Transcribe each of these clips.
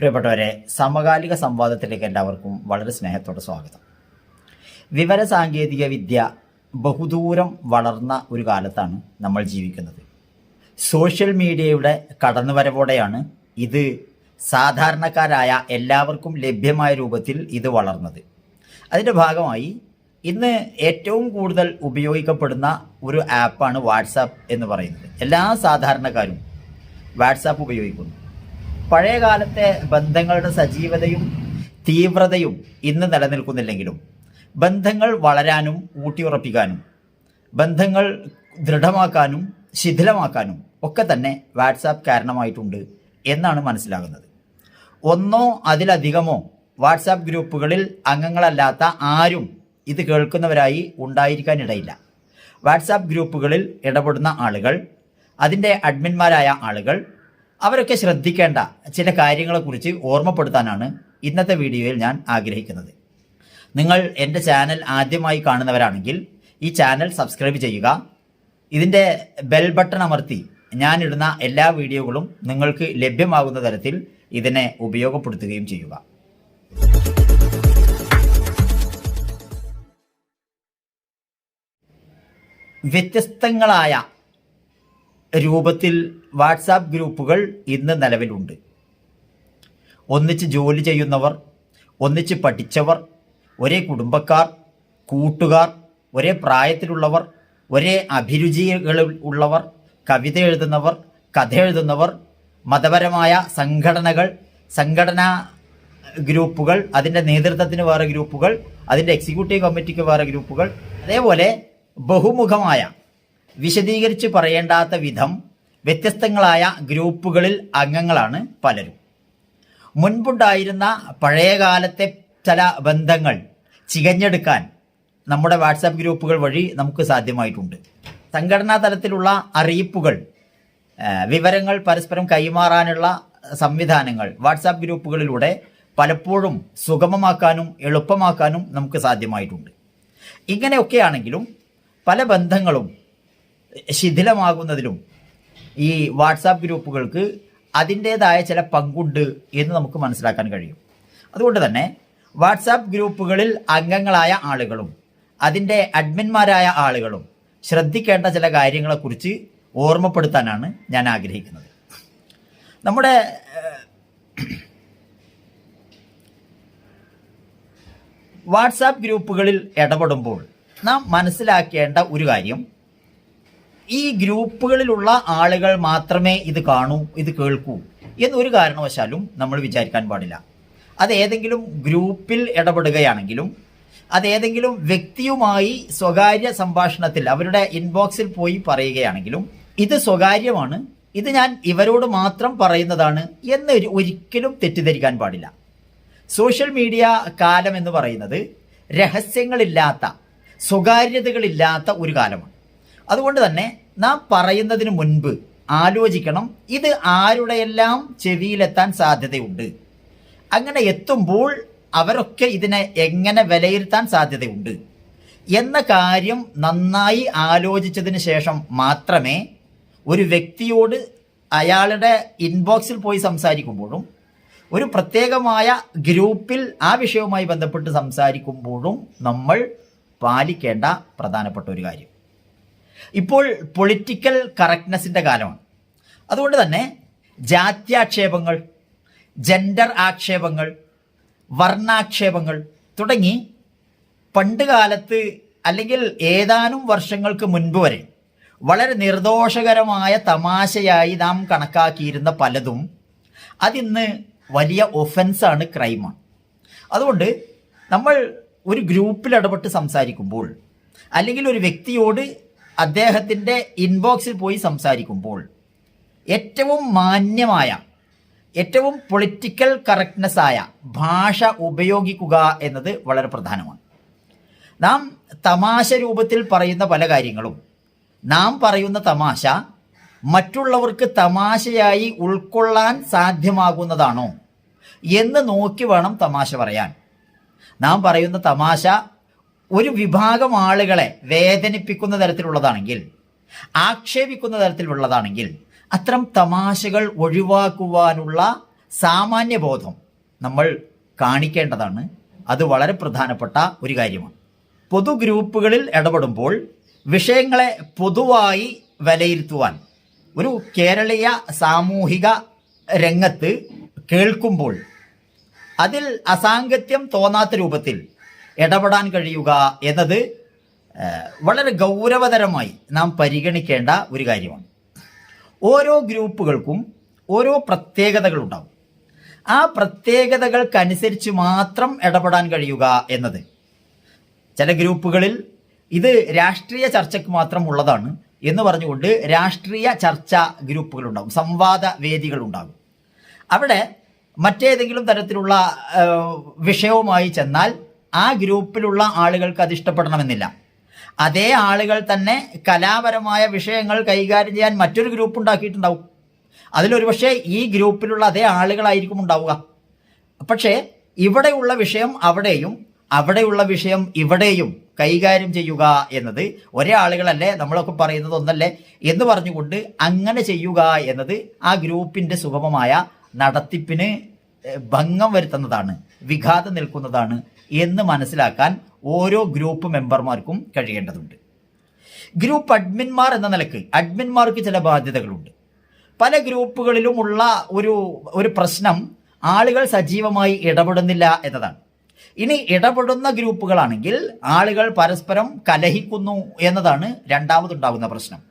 പ്രിയപ്പെട്ടവരെ സമകാലിക സംവാദത്തിലേക്ക് എല്ലാവർക്കും വളരെ സ്നേഹത്തോടെ സ്വാഗതം. വിവര സാങ്കേതിക വിദ്യ ബഹുദൂരം വളർന്ന ഒരു കാലത്താണ് നമ്മൾ ജീവിക്കുന്നത്. സോഷ്യൽ മീഡിയയുടെ കടന്നുവരവോടെയാണ് ഇത് സാധാരണക്കാരായ എല്ലാവർക്കും ലഭ്യമായ രൂപത്തിൽ ഇത് വളർന്നത്. അതിന്റെ ഭാഗമായി ഇന്ന് ഏറ്റവും കൂടുതൽ ഉപയോഗിക്കപ്പെടുന്ന ഒരു ആപ്പാണ് വാട്സാപ്പ് എന്ന് പറയുന്നത്. എല്ലാ സാധാരണക്കാരും വാട്സാപ്പ് ഉപയോഗിക്കുന്നു. പഴയ കാലത്തെ ബന്ധങ്ങളുടെ സജീവതയും തീവ്രതയും ഇന്ന് നിലനിൽക്കുന്നില്ലെങ്കിലും ബന്ധങ്ങൾ വളരാനും ഊട്ടിയുറപ്പിക്കാനും ബന്ധങ്ങൾ ദൃഢമാക്കാനും ശിഥിലമാക്കാനും ഒക്കെ തന്നെ വാട്സാപ്പ് കാരണമായിട്ടുണ്ട് എന്നാണ് മനസ്സിലാകുന്നത്. ഒന്നോ അതിലധികമോ വാട്സാപ്പ് ഗ്രൂപ്പുകളിൽ അംഗങ്ങളല്ലാത്ത ആരും ഇത് കേൾക്കുന്നവരായി ഉണ്ടായിരിക്കാനിടയില്ല. വാട്സാപ്പ് ഗ്രൂപ്പുകളിൽ ഇടപെടുന്ന ആളുകൾ അതിന്റെ അഡ്മിന്മാരായ ആളുകൾ അവരൊക്കെ ശ്രദ്ധിക്കേണ്ട ചില കാര്യങ്ങളെക്കുറിച്ച് ഓർമ്മപ്പെടുത്താനാണ് ഇന്നത്തെ വീഡിയോയിൽ ഞാൻ ആഗ്രഹിക്കുന്നത്. നിങ്ങൾ എന്റെ ചാനൽ ആദ്യമായി കാണുന്നവരാണെങ്കിൽ ഈ ചാനൽ സബ്സ്ക്രൈബ് ചെയ്യുക. ഇതിന്റെ ബെൽ ബട്ടൺ അമർത്തി ഞാനിടുന്ന എല്ലാ വീഡിയോകളും നിങ്ങൾക്ക് ലഭ്യമാകുന്ന തരത്തിൽ ഇതിനെ ഉപയോഗപ്പെടുത്തുകയും ചെയ്യുക. വ്യത്യസ്തങ്ങളായ രൂപത്തിൽ വാട്സാപ്പ് ഗ്രൂപ്പുകൾ ഇന്ന് നിലവിലുണ്ട്. ഒന്നിച്ച് ജോലി ചെയ്യുന്നവർ ഒന്നിച്ച് പഠിച്ചവർ ഒരേ കുടുംബക്കാർ കൂട്ടുകാർ ഒരേ പ്രായത്തിലുള്ളവർ ഒരേ അഭിരുചികളിൽ ഉള്ളവർ കവിത എഴുതുന്നവർ കഥ എഴുതുന്നവർ മതപരമായ സംഘടനകൾ സംഘടനാ ഗ്രൂപ്പുകൾ അതിന്റെ നേതൃത്വത്തിന് വേറെ ഗ്രൂപ്പുകൾ അതിന്റെ എക്സിക്യൂട്ടീവ് കമ്മിറ്റിക്ക് വേറെ ഗ്രൂപ്പുകൾ അതേപോലെ ബഹുമുഖമായ വിശദീകരിച്ച് പറയേണ്ടാത്ത വിധം വ്യത്യസ്തങ്ങളായ ഗ്രൂപ്പുകളിൽ അംഗങ്ങളാണ് പലരും. മുൻപുണ്ടായിരുന്ന പഴയകാലത്തെ ചില ബന്ധങ്ങൾ ചികഞ്ഞെടുക്കാൻ നമ്മുടെ വാട്സാപ്പ് ഗ്രൂപ്പുകൾ വഴി നമുക്ക് സാധ്യമായിട്ടുണ്ട്. സംഘടനാ തലത്തിലുള്ള അറിയിപ്പുകൾ വിവരങ്ങൾ പരസ്പരം കൈമാറാനുള്ള സംവിധാനങ്ങൾ വാട്സാപ്പ് ഗ്രൂപ്പുകളിലൂടെ പലപ്പോഴും സുഗമമാക്കാനും എളുപ്പമാക്കാനും നമുക്ക് സാധ്യമായിട്ടുണ്ട്. ഇങ്ങനെയൊക്കെയാണെങ്കിലും പല ബന്ധങ്ങളും ശിഥിലമാകുന്നതിലും ഈ വാട്സാപ്പ് ഗ്രൂപ്പുകൾക്ക് അതിന്റേതായ ചില പങ്കുണ്ട് എന്ന് നമുക്ക് മനസ്സിലാക്കാൻ കഴിയും. അതുകൊണ്ട് തന്നെ വാട്സാപ്പ് ഗ്രൂപ്പുകളിൽ അംഗങ്ങളായ ആളുകളും അതിന്റെ അഡ്മിന്മാരായ ആളുകളും ശ്രദ്ധിക്കേണ്ട ചില കാര്യങ്ങളെക്കുറിച്ച് ഓർമ്മപ്പെടുത്താനാണ് ഞാൻ ആഗ്രഹിക്കുന്നത്. നമ്മുടെ വാട്സാപ്പ് ഗ്രൂപ്പുകളിൽ ഇടപെടുമ്പോൾ നാം മനസ്സിലാക്കേണ്ട ഒരു കാര്യം ഈ ഗ്രൂപ്പുകളിലുള്ള ആളുകൾ മാത്രമേ ഇത് കാണൂ ഇത് കേൾക്കൂ എന്നൊരു കാരണവശാലും നമ്മൾ വിചാരിക്കാൻ പാടില്ല. അത് ഏതെങ്കിലും ഗ്രൂപ്പിൽ ഇടപെടുകയാണെങ്കിലും അതേതെങ്കിലും വ്യക്തിയുമായി സ്വകാര്യ സംഭാഷണത്തിൽ അവരുടെ ഇൻബോക്സിൽ പോയി പറയുകയാണെങ്കിലും ഇത് സ്വകാര്യമാണ് ഇത് ഞാൻ ഇവരോട് മാത്രം പറയുന്നതാണ് എന്ന് ഒരിക്കലും തെറ്റിദ്ധരിക്കാൻ പാടില്ല. സോഷ്യൽ മീഡിയ കാലം എന്ന് പറയുന്നത് രഹസ്യങ്ങളില്ലാത്ത സ്വകാര്യതകളില്ലാത്ത ഒരു കാലമാണ്. അതുകൊണ്ട് തന്നെ നാം പറയുന്നതിന് മുൻപ് ആലോചിക്കണം ഇത് ആരുടെയെല്ലാം ചെവിയിലെത്താൻ സാധ്യതയുണ്ട്? അങ്ങനെ എത്തുമ്പോൾ അവരൊക്കെ ഇതിനെ എങ്ങനെ വിലയിരുത്താൻ സാധ്യതയുണ്ട്? എന്ന കാര്യം നന്നായി ആലോചിച്ചതിന് ശേഷം മാത്രമേ ഒരു വ്യക്തിയോട് അയാളുടെ ഇൻബോക്സിൽ പോയി സംസാരിക്കുമ്പോഴും ഒരു പ്രത്യേകമായ ഗ്രൂപ്പിൽ ആ വിഷയവുമായി ബന്ധപ്പെട്ട് സംസാരിക്കുമ്പോഴും നമ്മൾ പാലിക്കേണ്ട പ്രധാനപ്പെട്ട ഒരു കാര്യം. ഇപ്പോൾ പൊളിറ്റിക്കൽ കറക്റ്റ്നെസ്സിന്റെ കാലമാണ്. അതുകൊണ്ട് തന്നെ ജാത്യാക്ഷേപങ്ങൾ ജെൻഡർ ആക്ഷേപങ്ങൾ വർണാക്ഷേപങ്ങൾ തുടങ്ങി പണ്ട് കാലത്ത് അല്ലെങ്കിൽ ഏതാനും വർഷങ്ങൾക്ക് മുൻപ് വരെ വളരെ നിർദോഷകരമായ തമാശയായി നാം കണക്കാക്കിയിരുന്ന പലതും അതിന്ന് വലിയ ഒഫൻസാണ് ക്രൈമാണ് അതുകൊണ്ട് നമ്മൾ ഒരു ഗ്രൂപ്പിൽ ഇടപെട്ട് സംസാരിക്കുമ്പോൾ അല്ലെങ്കിൽ ഒരു വ്യക്തിയോട് അദ്ദേഹത്തിന്റെ ഇൻബോക്സിൽ പോയി സംസാരിക്കുമ്പോൾ ഏറ്റവും മാന്യമായ ഏറ്റവും പൊളിറ്റിക്കൽ കറക്റ്റ്നെസ് ആയ ഭാഷ ഉപയോഗിക്കുക എന്നത് വളരെ പ്രധാനമാണ്. നാം തമാശ രൂപത്തിൽ പറയുന്ന പല കാര്യങ്ങളും നാം പറയുന്ന തമാശ മറ്റുള്ളവർക്ക് തമാശയായി ഉൾക്കൊള്ളാൻ സാധ്യമാകുന്നതാണോ എന്ന് നോക്കി വേണം തമാശ പറയാൻ. നാം പറയുന്ന തമാശ ഒരു വിഭാഗം ആളുകളെ വേദനിപ്പിക്കുന്ന തരത്തിലുള്ളതാണെങ്കിൽ ആക്ഷേപിക്കുന്ന തരത്തിലുള്ളതാണെങ്കിൽ അത്തരം തമാശകൾ ഒഴിവാക്കുവാനുള്ള സാമാന്യബോധം നമ്മൾ കാണിക്കേണ്ടതാണ്. അത് വളരെ പ്രധാനപ്പെട്ട ഒരു കാര്യമാണ്. പൊതു ഗ്രൂപ്പുകളിൽ ഇടപെടുമ്പോൾ വിഷയങ്ങളെ പൊതുവായി വിലയിരുത്തുവാൻ ഒരു കേരളീയ സാമൂഹിക രംഗത്ത് കേൾക്കുമ്പോൾ അതിൽ അസാംഗത്യം തോന്നാത്ത രൂപത്തിൽ ഇടപെടാൻ കഴിയുക എന്നത് വളരെ ഗൗരവതരമായി നാം പരിഗണിക്കേണ്ട ഒരു കാര്യമാണ്. ഓരോ ഗ്രൂപ്പുകൾക്കും ഓരോ പ്രത്യേകതകളുണ്ടാവും ആ പ്രത്യേകതകൾക്കനുസരിച്ച് മാത്രം ഇടപെടാൻ കഴിയുക എന്നത്. ചില ഗ്രൂപ്പുകളിൽ ഇത് രാഷ്ട്രീയ ചർച്ചയ്ക്ക് മാത്രം ഉള്ളതാണ് എന്ന് പറഞ്ഞുകൊണ്ട് രാഷ്ട്രീയ ചർച്ച ഗ്രൂപ്പുകളുണ്ടാകും സംവാദ വേദികളുണ്ടാകും അവിടെ മറ്റേതെങ്കിലും തരത്തിലുള്ള വിഷയവുമായി ചെന്നാൽ ആ ഗ്രൂപ്പിലുള്ള ആളുകൾക്ക് അത് ഇഷ്ടപ്പെടണമെന്നില്ല. അതേ ആളുകൾ തന്നെ കലാപരമായ വിഷയങ്ങൾ കൈകാര്യം ചെയ്യാൻ മറ്റൊരു ഗ്രൂപ്പ് ഉണ്ടാക്കിയിട്ടുണ്ടാവും. അതിലൊരു പക്ഷേ ഈ ഗ്രൂപ്പിലുള്ള അതേ ആളുകളായിരിക്കും ഉണ്ടാവുക. പക്ഷേ ഇവിടെയുള്ള വിഷയം അവിടെയും അവിടെയുള്ള വിഷയം ഇവിടെയും കൈകാര്യം ചെയ്യുക എന്നത് ഒരേ ആളുകളല്ലേ നമ്മളൊക്കെ പറയുന്നത് ഒന്നല്ലേ എന്ന് പറഞ്ഞുകൊണ്ട് അങ്ങനെ ചെയ്യുക എന്നത് ആ ഗ്രൂപ്പിന്റെ സുഗമമായ നടത്തിപ്പിന് ഭംഗം വരുത്തുന്നതാണ് വിഘാതം നിൽക്കുന്നതാണ് എന്ന് മനസ്സിലാക്കാൻ ഓരോ ഗ്രൂപ്പ് മെമ്പർമാർക്കും കഴിയേണ്ടതുണ്ട്. ഗ്രൂപ്പ് അഡ്മിന്മാർ എന്ന നിലയ്ക്ക് അഡ്മിന്മാർക്ക് ചില ബാധ്യതകളുണ്ട്. പല ഗ്രൂപ്പുകളിലുമുള്ള ഒരു ഒരു പ്രശ്നം ആളുകൾ സജീവമായി ഇടപെടുന്നില്ല എന്നതാണ്. ഇനി ഇടപെടുന്ന ഗ്രൂപ്പുകളാണെങ്കിൽ ആളുകൾ പരസ്പരം കലഹിക്കുന്നു എന്നതാണ് രണ്ടാമതുണ്ടാകുന്ന പ്രശ്നം.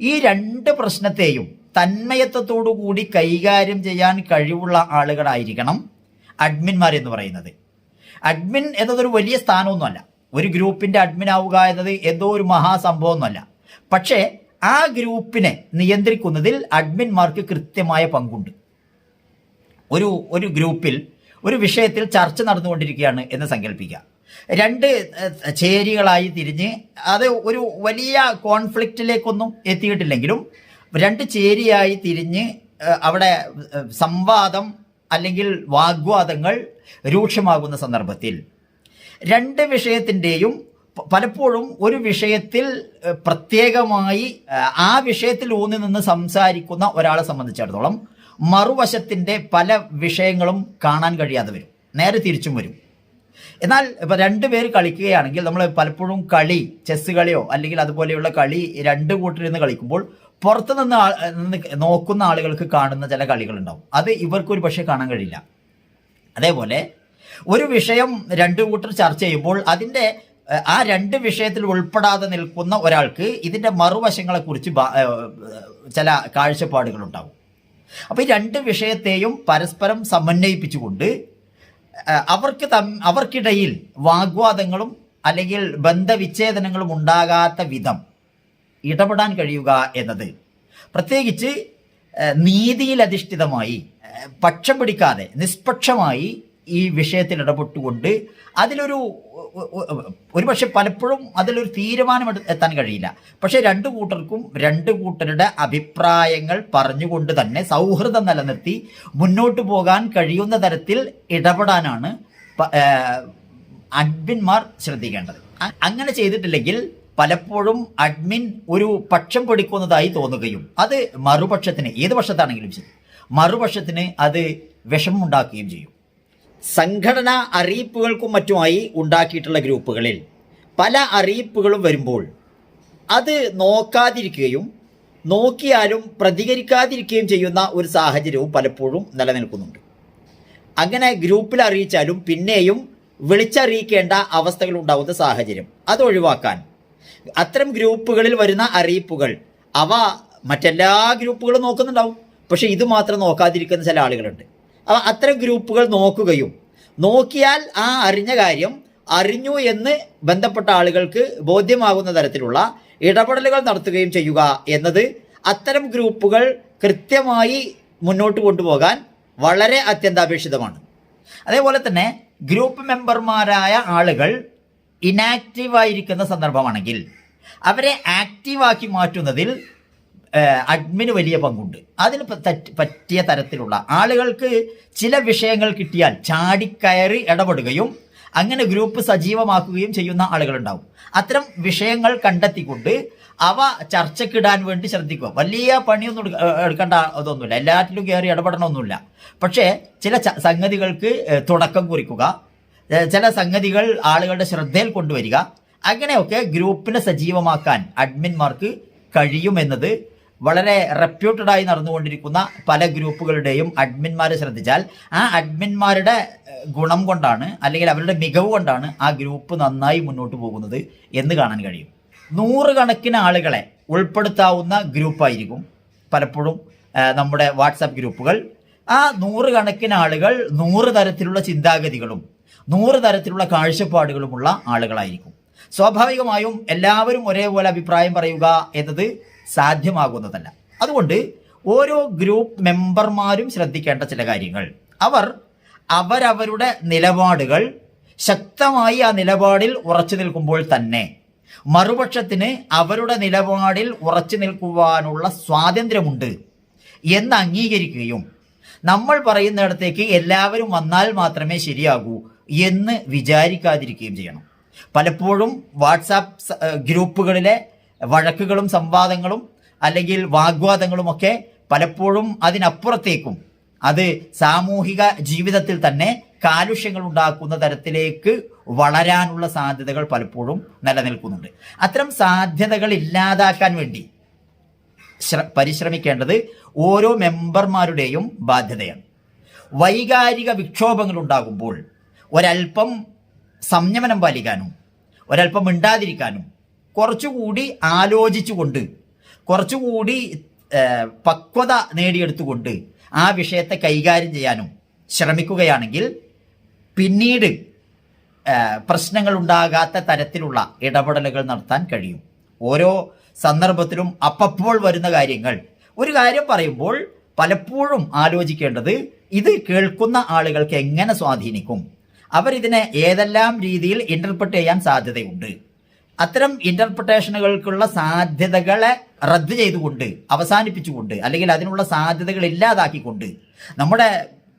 ഈ രണ്ട് പ്രശ്നത്തെയും തന്മയത്വത്തോടു കൂടി കൈകാര്യം ചെയ്യാൻ കഴിവുള്ള ആളുകളായിരിക്കണം അഡ്മിന്മാർ എന്ന് പറയുന്നത്. അഡ്മിൻ എന്നതൊരു വലിയ സ്ഥാനമൊന്നുമല്ല. ഒരു ഗ്രൂപ്പിന്റെ അഡ്മിൻ ആവുക എന്നത് എന്തോ ഒരു മഹാസംഭവമൊന്നുമല്ല. പക്ഷേ ആ ഗ്രൂപ്പിനെ നിയന്ത്രിക്കുന്നതിൽ അഡ്മിൻമാർക്ക് കൃത്യമായ പങ്കുണ്ട്. ഒരു ഒരു ഗ്രൂപ്പിൽ ഒരു വിഷയത്തിൽ ചർച്ച നടന്നുകൊണ്ടിരിക്കുകയാണ് എന്ന് സങ്കല്പിക്കുക. രണ്ട് ചേരികളായി തിരിഞ്ഞ് അത് ഒരു വലിയ കോൺഫ്ലിക്റ്റിലേക്കൊന്നും എത്തിയിട്ടില്ലെങ്കിലും രണ്ട് ചേരിയായി തിരിഞ്ഞ് അവിടെ സംവാദം അല്ലെങ്കിൽ വാഗ്വാദങ്ങൾ രൂക്ഷമാകുന്ന സന്ദർഭത്തിൽ. രണ്ട് വിഷയത്തിന്റെയും പലപ്പോഴും ഒരു വിഷയത്തിൽ പ്രത്യേകമായി ആ വിഷയത്തിൽ ഊന്നി നിന്ന് സംസാരിക്കുന്ന ഒരാളെ സംബന്ധിച്ചിടത്തോളം മറുവശത്തിന്റെ പല വിഷയങ്ങളും കാണാൻ കഴിയാതെ വരും. നേരെ തിരിച്ചും വരും. എന്നാൽ രണ്ട് പേര് കളിക്കുകയാണെങ്കിൽ നമ്മൾ പലപ്പോഴും കളി ചെസ് കളിയോ അല്ലെങ്കിൽ അതുപോലെയുള്ള കളി രണ്ട് കൂട്ടരിന്ന് കളിക്കുമ്പോൾ പുറത്തു നിന്ന് നോക്കുന്ന ആളുകൾക്ക് കാണുന്ന ചില കളികളുണ്ടാവും. അത് ഇവർക്ക് ഒരു പക്ഷേ കാണാൻ കഴിയില്ല. അതേപോലെ ഒരു വിഷയം രണ്ടു കൂട്ടർ ചർച്ച ചെയ്യുമ്പോൾ അതിന്റെ ആ രണ്ട് വിഷയത്തിൽ ഉൾപ്പെടാതെ നിൽക്കുന്ന ഒരാൾക്ക് ഇതിന്റെ മറുവശങ്ങളെക്കുറിച്ച് ചില കാഴ്ചപ്പാടുകളുണ്ടാവും. അപ്പോൾ ഈ രണ്ട് വിഷയത്തെയും പരസ്പരം സമന്വയിപ്പിച്ചുകൊണ്ട് അവർക്ക് തം അവർക്കിടയിൽ വാഗ്വാദങ്ങളും അല്ലെങ്കിൽ ബന്ധവിച്ഛേദനങ്ങളും ഉണ്ടാകാത്ത വിധം ഇടപെടാൻ കഴിയുക എന്നത്. പ്രത്യേകിച്ച് നീതിയിലധിഷ്ഠിതമായി പക്ഷം പിടിക്കാതെ നിഷ്പക്ഷമായി ഈ വിഷയത്തിൽ ഇടപെട്ടുകൊണ്ട് അതിലൊരു ഒരുപക്ഷെ പലപ്പോഴും അതിലൊരു തീരുമാനം എത്താൻ കഴിയില്ല. പക്ഷേ രണ്ടു കൂട്ടർക്കും രണ്ട് കൂട്ടരുടെ അഭിപ്രായങ്ങൾ പറഞ്ഞുകൊണ്ട് തന്നെ സൗഹൃദം നിലനിർത്തി മുന്നോട്ട് പോകാൻ കഴിയുന്ന തരത്തിൽ ഇടപെടാനാണ് അഡ്മിന്മാർ ശ്രദ്ധിക്കേണ്ടത്. അങ്ങനെ ചെയ്തിട്ടില്ലെങ്കിൽ പലപ്പോഴും അഡ്മിൻ ഒരു പക്ഷം പിടിക്കുന്നതായി തോന്നുകയും അത് മറുപക്ഷത്തിന് ഏത് പക്ഷത്താണെങ്കിലും ശരി. മറുപക്ഷത്തിന് അത് വിഷമമുണ്ടാക്കുകയും ചെയ്യും. സംഘടനാ അറിയിപ്പുകൾക്കും മറ്റുമായി ഉണ്ടാക്കിയിട്ടുള്ള ഗ്രൂപ്പുകളിൽ പല അറിയിപ്പുകളും വരുമ്പോൾ അത് നോക്കാതിരിക്കുകയും നോക്കിയാലും പ്രതികരിക്കാതിരിക്കുകയും ചെയ്യുന്ന ഒരു സാഹചര്യവും പലപ്പോഴും നിലനിൽക്കുന്നുണ്ട്. അങ്ങനെ ഗ്രൂപ്പിൽ അറിയിച്ചാലും പിന്നെയും വിളിച്ചറിയിക്കേണ്ട അവസ്ഥകൾ ഉണ്ടാവുന്ന സാഹചര്യം അത് ഒഴിവാക്കാൻ അത്തരം ഗ്രൂപ്പുകളിൽ വരുന്ന അറിയിപ്പുകൾ അവ മറ്റെല്ലാ ഗ്രൂപ്പുകളും നോക്കുന്നുണ്ടാവും. പക്ഷേ ഇത് മാത്രം നോക്കാതിരിക്കുന്ന ചില ആളുകളുണ്ട്. അവ അത്തരം ഗ്രൂപ്പുകൾ നോക്കുകയും നോക്കിയാൽ ആ അറിഞ്ഞ കാര്യം അറിഞ്ഞു എന്ന് ബന്ധപ്പെട്ട ആളുകൾക്ക് ബോധ്യമാകുന്ന തരത്തിലുള്ള ഇടപെടലുകൾ നടത്തുകയും ചെയ്യുക എന്നത് അത്തരം ഗ്രൂപ്പുകൾ കൃത്യമായി മുന്നോട്ട് കൊണ്ടുപോകാൻ വളരെ അത്യന്താപേക്ഷിതമാണ്. അതേപോലെ തന്നെ ഗ്രൂപ്പ് മെമ്പർമാരായ ആളുകൾ ഇനാക്റ്റീവ് ആയിരിക്കുന്ന സന്ദർഭമാണെങ്കിൽ അവരെ ആക്റ്റീവാക്കി മാറ്റുന്നതിൽ അഡ്മിന് വലിയ പങ്കുണ്ട്. അതിന് പറ്റിയ തരത്തിലുള്ള ആളുകൾക്ക് ചില വിഷയങ്ങൾ കിട്ടിയാൽ ചാടിക്കയറി ഇടപെടുകയും അങ്ങനെ ഗ്രൂപ്പ് സജീവമാക്കുകയും ചെയ്യുന്ന ആളുകളുണ്ടാവും. അത്തരം വിഷയങ്ങൾ കണ്ടെത്തിക്കൊണ്ട് അവ ചർച്ചക്കിടാൻ വേണ്ടി ശ്രദ്ധിക്കുക. വലിയ പണിയൊന്നും എടുക്ക- എടുക്കേണ്ട അതൊന്നുമില്ല. എല്ലാറ്റിലും കയറി ഇടപെടണമൊന്നുമില്ല. പക്ഷേ ചില സംഗതികൾക്ക് തുടക്കം കുറിക്കുക ചില സംഗതികൾ ആളുകളുടെ ശ്രദ്ധയിൽ കൊണ്ടുവരിക. അങ്ങനെയൊക്കെ ഗ്രൂപ്പിനെ സജീവമാക്കാൻ അഡ്മിന്മാർക്ക് കഴിയുമെന്നത് വളരെ റെപ്യൂട്ടഡായി നടന്നുകൊണ്ടിരിക്കുന്ന പല ഗ്രൂപ്പുകളുടെയും അഡ്മിന്മാരെ ശ്രദ്ധിച്ചാൽ ആ അഡ്മിന്മാരുടെ ഗുണം കൊണ്ടാണ് അല്ലെങ്കിൽ അവരുടെ മികവ് കൊണ്ടാണ് ആ ഗ്രൂപ്പ് നന്നായി മുന്നോട്ട് പോകുന്നത് എന്ന് കാണാൻ കഴിയും. നൂറുകണക്കിന് ആളുകളെ ഉൾപ്പെടുത്താവുന്ന ഗ്രൂപ്പായിരിക്കും പലപ്പോഴും നമ്മുടെ വാട്സാപ്പ് ഗ്രൂപ്പുകൾ. ആ നൂറുകണക്കിന് ആളുകൾ നൂറ് തരത്തിലുള്ള ചിന്താഗതികളും നൂറ് തരത്തിലുള്ള കാഴ്ചപ്പാടുകളുമുള്ള ആളുകളായിരിക്കും. സ്വാഭാവികമായും എല്ലാവരും ഒരേപോലെ അഭിപ്രായം പറയുക എന്നത് സാധ്യമാകുന്നതല്ല. അതുകൊണ്ട് ഓരോ ഗ്രൂപ്പ് മെമ്പർമാരും ശ്രദ്ധിക്കേണ്ട ചില കാര്യങ്ങൾ. അവർ അവരവരുടെ നിലപാടുകൾ ശക്തമായി ആ നിലപാടിൽ ഉറച്ചു നിൽക്കുമ്പോൾ തന്നെ മറുപക്ഷത്തിന് അവരുടെ നിലപാടിൽ ഉറച്ചു നിൽക്കുവാനുള്ള സ്വാതന്ത്ര്യമുണ്ട് എന്ന് അംഗീകരിക്കുകയും നമ്മൾ പറയുന്നിടത്തേക്ക് എല്ലാവരും വന്നാൽ മാത്രമേ ശരിയാകൂ. എന്ന് വിചാരിക്കാതിരിക്കുകയും ചെയ്യണം. പലപ്പോഴും വാട്സാപ്പ് ഗ്രൂപ്പുകളിലെ വഴക്കുകളും സംവാദങ്ങളും അല്ലെങ്കിൽ വാഗ്വാദങ്ങളും ഒക്കെ പലപ്പോഴും അതിനപ്പുറത്തേക്കും. അത് സാമൂഹിക ജീവിതത്തിൽ തന്നെ കാലുഷ്യങ്ങൾ ഉണ്ടാക്കുന്ന തരത്തിലേക്ക് വളരാനുള്ള സാധ്യതകൾ പലപ്പോഴും നിലനിൽക്കുന്നുണ്ട്. അത്തരം സാധ്യതകൾ ഇല്ലാതാക്കാൻ വേണ്ടി പരിശ്രമിക്കേണ്ടത് ഓരോ മെമ്പർമാരുടെയും ബാധ്യതയാണ്. വൈകാരിക വിക്ഷോഭങ്ങൾ ഉണ്ടാകുമ്പോൾ ഒരല്പം സംയമനം പാലിക്കാനും ഒരല്പം മിണ്ടാതിരിക്കാനും കുറച്ചുകൂടി ആലോചിച്ചുകൊണ്ട് കുറച്ചുകൂടി പക്വത നേടിയെടുത്തുകൊണ്ട് ആ വിഷയത്തെ കൈകാര്യം ചെയ്യാനും ശ്രമിക്കുകയാണെങ്കിൽ പിന്നീട് പ്രശ്നങ്ങൾ ഉണ്ടാകാത്ത തരത്തിലുള്ള ഇടപെടലുകൾ നടത്താൻ കഴിയും. ഓരോ സന്ദർഭത്തിലും അപ്പപ്പോൾ വരുന്ന കാര്യങ്ങൾ. ഒരു കാര്യം പറയുമ്പോൾ പലപ്പോഴും ആലോചിക്കേണ്ടത് ഇത് കേൾക്കുന്ന ആളുകൾക്ക് എങ്ങനെ സ്വാധീനിക്കും? അവരിതിനെ ഏതെല്ലാം രീതിയിൽ ഇന്റർപ്രറ്റ് ചെയ്യാൻ സാധ്യതയുണ്ട്? അത്തരം ഇന്റർപ്രിട്ടേഷനുകൾക്കുള്ള സാധ്യതകളെ റദ്ദ് ചെയ്തുകൊണ്ട് അവസാനിപ്പിച്ചുകൊണ്ട് അല്ലെങ്കിൽ അതിനുള്ള സാധ്യതകൾ ഇല്ലാതാക്കിക്കൊണ്ട് നമ്മുടെ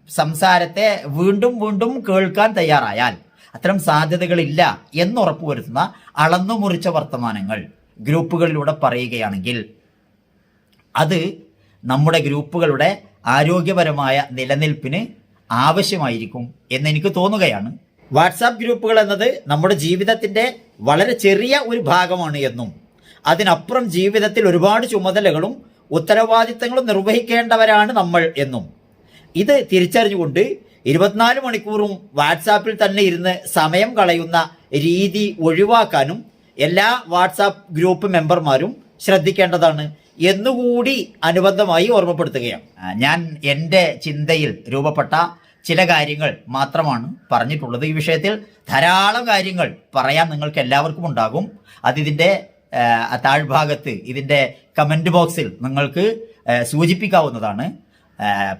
സംസാരത്തെ വീണ്ടും വീണ്ടും കേൾക്കാൻ തയ്യാറായാൽ അത്തരം സാധ്യതകളില്ല എന്ന് ഉറപ്പുവരുത്തുന്ന അളന്നു മുറിച്ച വർത്തമാനങ്ങൾ ഗ്രൂപ്പുകളിലൂടെ പറയുകയാണെങ്കിൽ അത് നമ്മുടെ ഗ്രൂപ്പുകളുടെ ആരോഗ്യപരമായ നിലനിൽപ്പിന് ആവശ്യമായിരിക്കും എന്ന് എനിക്ക് തോന്നുകയാണ്. വാട്സാപ്പ് ഗ്രൂപ്പുകൾ എന്നത് നമ്മുടെ ജീവിതത്തിന്റെ വളരെ ചെറിയ ഒരു ഭാഗമാണ് എന്നും അതിനപ്പുറം ജീവിതത്തിൽ ഒരുപാട് ചുമതലകളും ഉത്തരവാദിത്തങ്ങളും നിർവഹിക്കേണ്ടവരാണ് നമ്മൾ എന്നും. ഇത് തിരിച്ചറിഞ്ഞുകൊണ്ട് ഇരുപത്തിനാല് മണിക്കൂറും വാട്സാപ്പിൽ തന്നെ ഇരുന്ന് സമയം കളയുന്ന രീതി ഒഴിവാക്കാനും എല്ലാ വാട്സാപ്പ് ഗ്രൂപ്പ് മെമ്പർമാരും ശ്രദ്ധിക്കേണ്ടതാണ് എന്നുകൂടി അനുബന്ധമായി ഓർമ്മപ്പെടുത്തുകയാണ്. ഞാൻ എന്റെ ചിന്തയിൽ രൂപപ്പെട്ട ചില കാര്യങ്ങൾ മാത്രമാണ് പറഞ്ഞിട്ടുള്ളത്. ഈ വിഷയത്തിൽ ധാരാളം കാര്യങ്ങൾ പറയാൻ നിങ്ങൾക്ക് എല്ലാവർക്കും ഉണ്ടാകും അതിതിന്റെ താഴ്ഭാഗത്ത് ഇതിന്റെ കമന്റ് ബോക്സിൽ നിങ്ങൾക്ക് സൂചിപ്പിക്കാവുന്നതാണ്.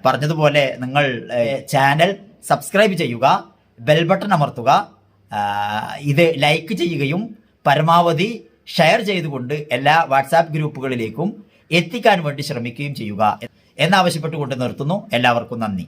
പറഞ്ഞതുപോലെ നിങ്ങൾ ചാനൽ സബ്സ്ക്രൈബ് ചെയ്യുക ബെൽ ബട്ടൺ അമർത്തുക ഇത് ലൈക്ക് ചെയ്യുകയും പരമാവധി ഷെയർ ചെയ്തുകൊണ്ട് എല്ലാ വാട്സാപ്പ് ഗ്രൂപ്പുകളിലേക്കും എത്തിക്കാൻ വേണ്ടി ശ്രമിക്കുകയും ചെയ്യുക എന്നാവശ്യപ്പെട്ടുകൊണ്ട് നിർത്തുന്നു. എല്ലാവർക്കും നന്ദി.